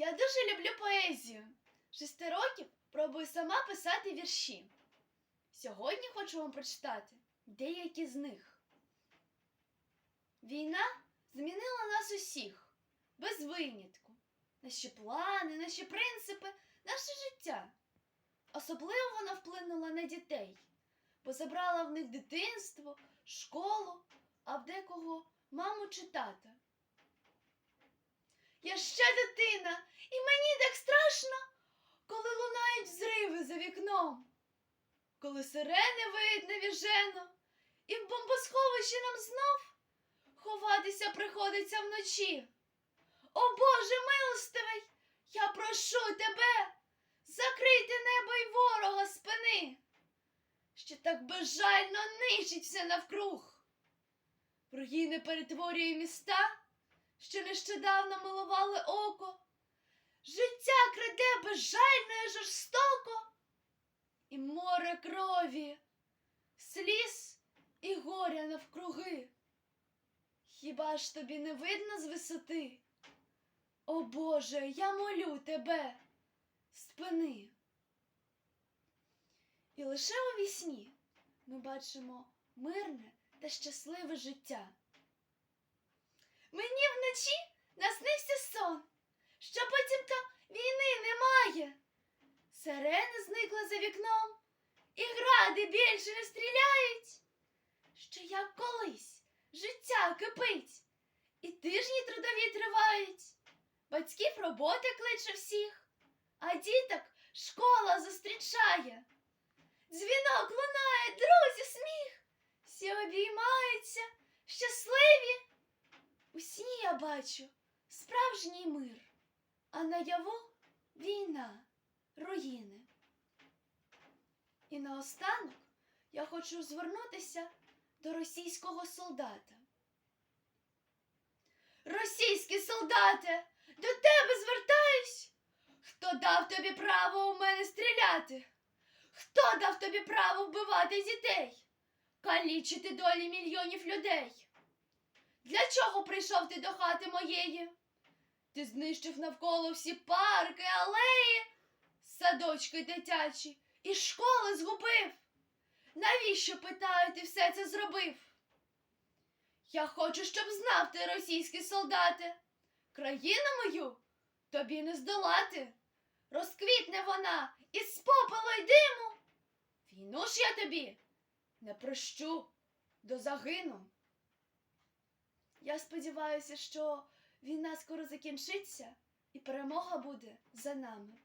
Я дуже люблю поезію. Шести років пробую сама писати вірші. Сьогодні хочу вам прочитати деякі з них. Війна змінила нас усіх, без винятку. Наші плани, наші принципи, наше життя. Особливо вона вплинула на дітей, бо забрала в них дитинство, школу, а в декого маму чи тата. Я ще дитина, і мені так страшно, коли лунають взриви за коли сирени видно віжено, і в бомбосховищі нам знов ховатися приходиться вночі. О Боже милостивий, я прошу тебе, закрийте небо й ворога спини, що так безжально нищить все навкруг. Руїни перетворює міста що нещодавно милували око, життя краде безжально і жорстоко, море крові, сліз і горя навкруги. Хіба ж тобі не видно з висоти? О Боже, я молю тебе, спини. І лише у вісні ми бачимо мирне та щасливе життя. Мені вночі наснився сон, що потім то війни немає. Сирени зникла за вікном, і гради більше не стріляють. Що як колись життя кипить, і тижні трудові тривають. Батьків робота кличе всіх, а діток школа зустрічає. Дзвінок лунає, друзі, сміх, всі обіймаються, щасливі. У сні я бачу справжній мир, а наяву війна, руїни. І наостанок я хочу звернутися до російського солдата. Російський солдате, до тебе звертаюсь. Хто дав тобі право у мене стріляти? Хто дав тобі право вбивати дітей, калічити долі мільйонів людей? Для чого прийшов ти до хати моєї? Ти знищив навколо всі парки, алеї, садочки дитячі і школи згубив. Навіщо, питаю, ти все це зробив? Я хочу, щоб знав ти, російський солдате, країну мою тобі не здолати. Розквітне вона із попелу й диму. Війну ж я тобі не прощу до загину. Я сподіваюся, що війна скоро закінчиться і перемога буде за нами.